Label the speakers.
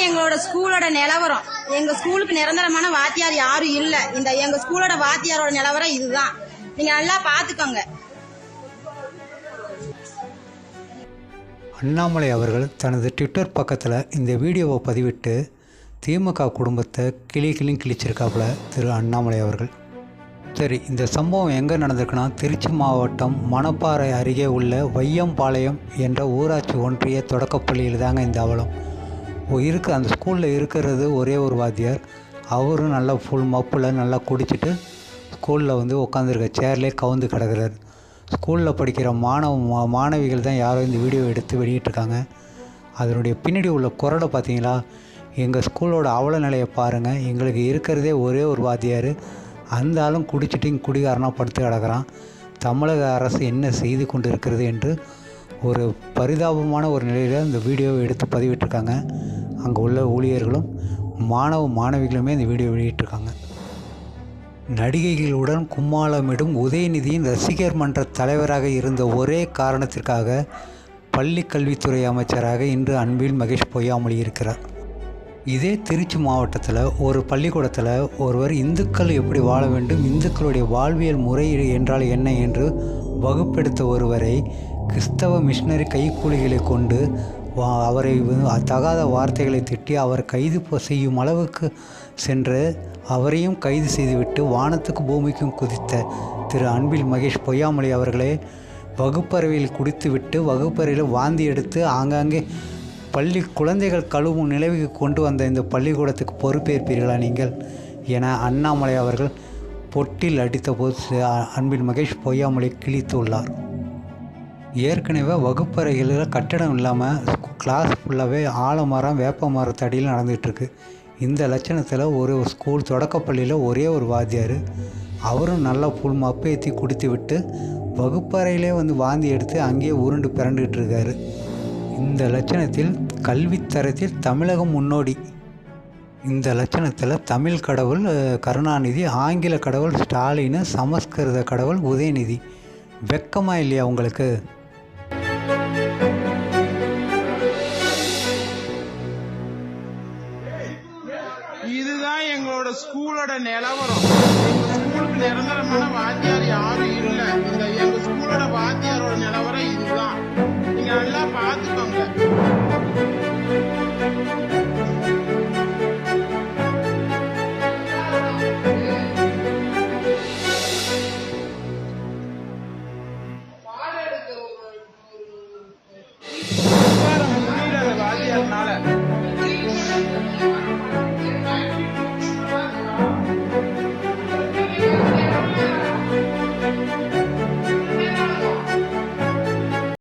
Speaker 1: இதுதான் எங்களோட ஸ்கூலோட நிலவரம். எங்க ஸ்கூலுக்கு நிரந்தரமான வாத்தியார் யாரும் இல்ல. இந்த எங்க ஸ்கூலோட வாத்தியாரோட நிலவரம் இதுதான். நீங்க நல்லா பாத்துக்கோங்க.
Speaker 2: அண்ணாமலை அவர்கள் தனது ட்விட்டர் பக்கத்தில் இந்த வீடியோவை பதிவிட்டு திமுக குடும்பத்தை கிளி கிளியும் கிழிச்சிருக்காப்புல திரு அண்ணாமலை அவர்கள். சரி இந்த சம்பவம் எங்கே நடந்திருக்குன்னா திருச்சி மாவட்டம் மணப்பாறை அருகே உள்ள வையம்பாளையம் என்ற ஊராட்சி ஒன்றிய தொடக்கப்பள்ளியில் தாங்க இந்த அவலம். இருக்க. அந்த ஸ்கூலில் இருக்கிறது ஒரே ஒரு வாத்தியார். அவரும் நல்லா ஃபுல் மப்பில் நல்லா குடிச்சிட்டு ஸ்கூலில் வந்து உட்காந்துருக்க சேர்லேயே கவுந்து கிடக்கிறார். ஸ்கூலில் படிக்கிற மாணவ மா- மாணவிகள் தான் யாரோ இந்த வீடியோ எடுத்து வெளியிட்டிருக்காங்க. அதனுடைய பின்னாடி உள்ள குரலை பார்த்தீங்களா? எங்கள் ஸ்கூலோட அவல நிலையை பாருங்கள் எங்களுக்கு இருக்கிறதே ஒரே ஒரு வாத்தியார். அந்த ஆளும் குடிச்சிட்டு இங்கே குடிகாரனாக படுத்து கிடக்கிறான். தமிழக அரசு என்ன செய்து கொண்டு இருக்கிறது என்று ஒரு பரிதாபமான ஒரு நிலையில் இந்த வீடியோவை எடுத்து பதிவிட்டிருக்காங்க. அங்கே உள்ள ஊழியர்களும் மாணவ மாணவிகளுமே இந்த வீடியோ வெளியிட்டிருக்காங்க. நடிகைகளுடன் கும்மாளமிடும் உதயநிதியின் ரசிகர் மன்ற தலைவராக இருந்த ஒரே காரணத்திற்காக பள்ளி கல்வித்துறை அமைச்சராக இன்று அன்பில் மகேஷ் பொய்யாமொழி இருக்கிறார். இதே திருச்சி மாவட்டத்தில் ஒரு பள்ளிக்கூடத்தில் ஒருவர் இந்துக்கள் எப்படி வாழ வேண்டும் இந்துக்களுடைய வாழ்வியல் முறை என்றால் என்ன என்று வகுப்பெடுத்த ஒருவரை கிறிஸ்தவ மிஷினரி கைக்கூலிகளை கொண்டு அவரை தகாத வார்த்தைகளை திட்டி அவர் கைது செய்யும் அளவுக்கு சென்று அவரையும் கைது செய்துவிட்டு வானத்துக்கு பூமிக்கும் குதித்த திரு அன்பில் மகேஷ் பொய்யாமொழி அவர்களே வகுப்பறையில் குடித்துவிட்டு வகுப்பறையில் வாந்தி எடுத்து ஆங்காங்கே பள்ளி குழந்தைகள் கழுவும் நிலவுக்கு கொண்டு வந்த இந்த பள்ளிக்கூடத்துக்கு பொறுப்பேற்பீர்களா நீங்கள்? என அண்ணாமலை அவர்கள் பொட்டில் அடித்தபோது சி- அன்பில் மகேஷ் பொய்யாமொழி கிழித்துள்ளார். ஏற்கனவே வகுப்பறைகளில் கட்டடம் இல்லாமல் கிளாஸ் ஃபுல்லாகவே ஆலமரம் வேப்ப மரத்தடியில் நடந்துகிட்ருக்கு. இந்த லட்சணத்தில் ஒரு ஸ்கூல் தொடக்கப்பள்ளியில் ஒரே ஒரு வாத்தியார். அவரும் நல்லா ஃபுல் மப்பேற்றி குடித்து விட்டு வகுப்பறையிலே வந்து வாந்தி எடுத்து அங்கேயே உருண்டு பிறண்டுகிட்டு இருக்காரு. இந்த லட்சணத்தில் கல்வித்தரத்தில் தமிழகம் முன்னோடி. இந்த லட்சணத்தில் தமிழ் கடவுள் கருணாநிதி ஆங்கில கடவுள் ஸ்டாலின் சமஸ்கிருத கடவுள் உதயநிதி. வெக்கமாக இல்லையா உங்களுக்கு?
Speaker 3: ஸ்கூலோட நிலவரம் எங்க ஸ்கூலுக்கு நிரந்தரமான வாத்தியார் யாரும் இல்ல. இந்த எங்க ஸ்கூலோட வாத்தியாரோட நிலவரம்